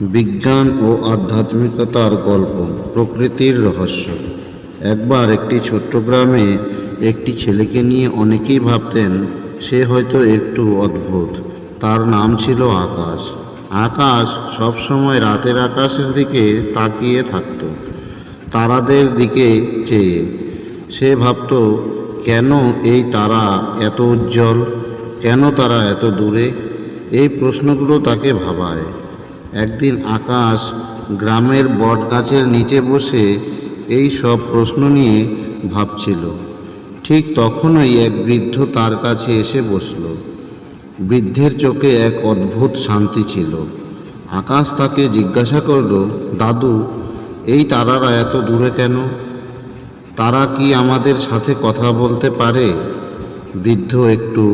বিজ্ঞান ও আধ্যাত্মিকতার গল্প, প্রকৃতির রহস্য। একবার একটি ছোট্ট গ্রামে একটি ছেলেকে নিয়ে অনেকেই ভাবতেন, সে হয়তো একটু অদ্ভুত। তার নাম ছিল আকাশ। আকাশ সবসময় রাতের আকাশের দিকে তাকিয়ে থাকতো। তারাদের দিকে চেয়ে। সে ভাবত, কেন এই তারা এত উজ্জ্বল? কেন তারা এত দূরে? এই প্রশ্নগুলো তাকে ভাবায়। একদিন আকাশ গ্রামের বট গাছের নিচে বসে এই সব প্রশ্ন নিয়ে ভাবছিল। ঠিক তখনই এক বৃদ্ধ তার কাছে এসে বসল। বৃদ্ধের চোখে এক অদ্ভুত শান্তি ছিল। আকাশ তাকে জিজ্ঞাসা করল, দাদু, এই তারারা এত দূরে কেন? তারা কি আমাদের সাথে কথা বলতে পারে? বৃদ্ধ একটু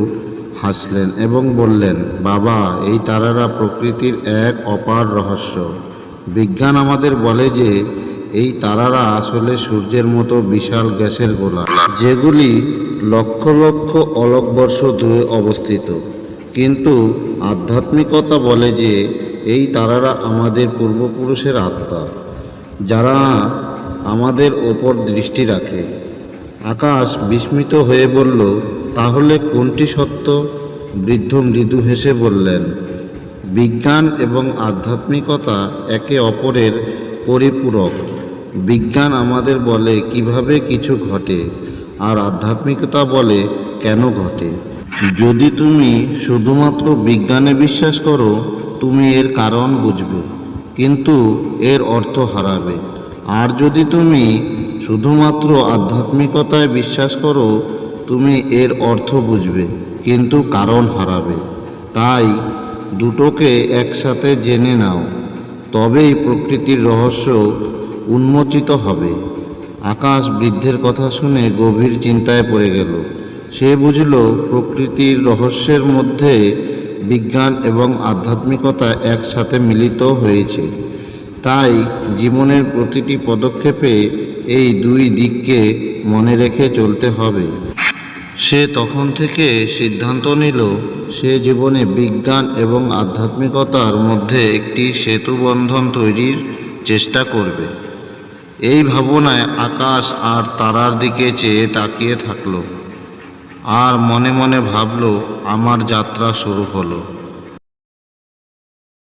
হাসলেন এবং বললেন, বাবা, এই তারারা প্রকৃতির এক অপার রহস্য। বিজ্ঞান আমাদের বলে যে, এই তারারা আসলে সূর্যের মতো বিশাল গ্যাসের গোলা। যেগুলি লক্ষ লক্ষ অলকবর্ষ দূরে অবস্থিত। কিন্তু আধ্যাত্মিকতা বলে যে, এই তারারা আমাদের পূর্বপুরুষের আত্মা, যারা আমাদের ওপর দৃষ্টি রাখে। আকাশ বিস্মিত হয়ে বলল তাহলে কোনটি সত্য? বৃদ্ধ মৃদু হেসে বললেন, বিজ্ঞান এবং আধ্যাত্মিকতা একে অপরের পরিপূরক। বিজ্ঞান আমাদের বলে কীভাবে কিছু ঘটে আর আধ্যাত্মিকতা বলে কেন ঘটে। যদি তুমি শুধুমাত্র বিজ্ঞানে বিশ্বাস করো, তুমি এর কারণ বুঝবে, কিন্তু এর অর্থ হারাবে। আর যদি তুমি শুধুমাত্র আধ্যাত্মিকতায় বিশ্বাস করো তুমি এর অর্থ বুঝবে, কিন্তু কারণ হারাবে। তাই দুটোকে একসাথে জেনে নাও, তবেই প্রকৃতির রহস্য উন্মোচিত হবে। আকাশ বৃদ্ধের কথা শুনে গভীর চিন্তায় পড়ে গেল। সে বুঝল, প্রকৃতির রহস্যের মধ্যে বিজ্ঞান এবং আধ্যাত্মিকতা একসাথে মিলিত হয়েছে। তাই জীবনের প্রতিটি পদক্ষেপে এই দুই দিককে মনে রেখে চলতে হবে। সে তখন থেকে সিদ্ধান্ত নিল, সে জীবনে বিজ্ঞান এবং আধ্যাত্মিকতার মধ্যে একটি সেতুবন্ধন তৈরির চেষ্টা করবে। এই ভাবনায় আকাশ আর তারার দিকে চেয়ে তাকিয়ে থাকল। আর মনে মনে ভাবল, আমার যাত্রা শুরু হলো।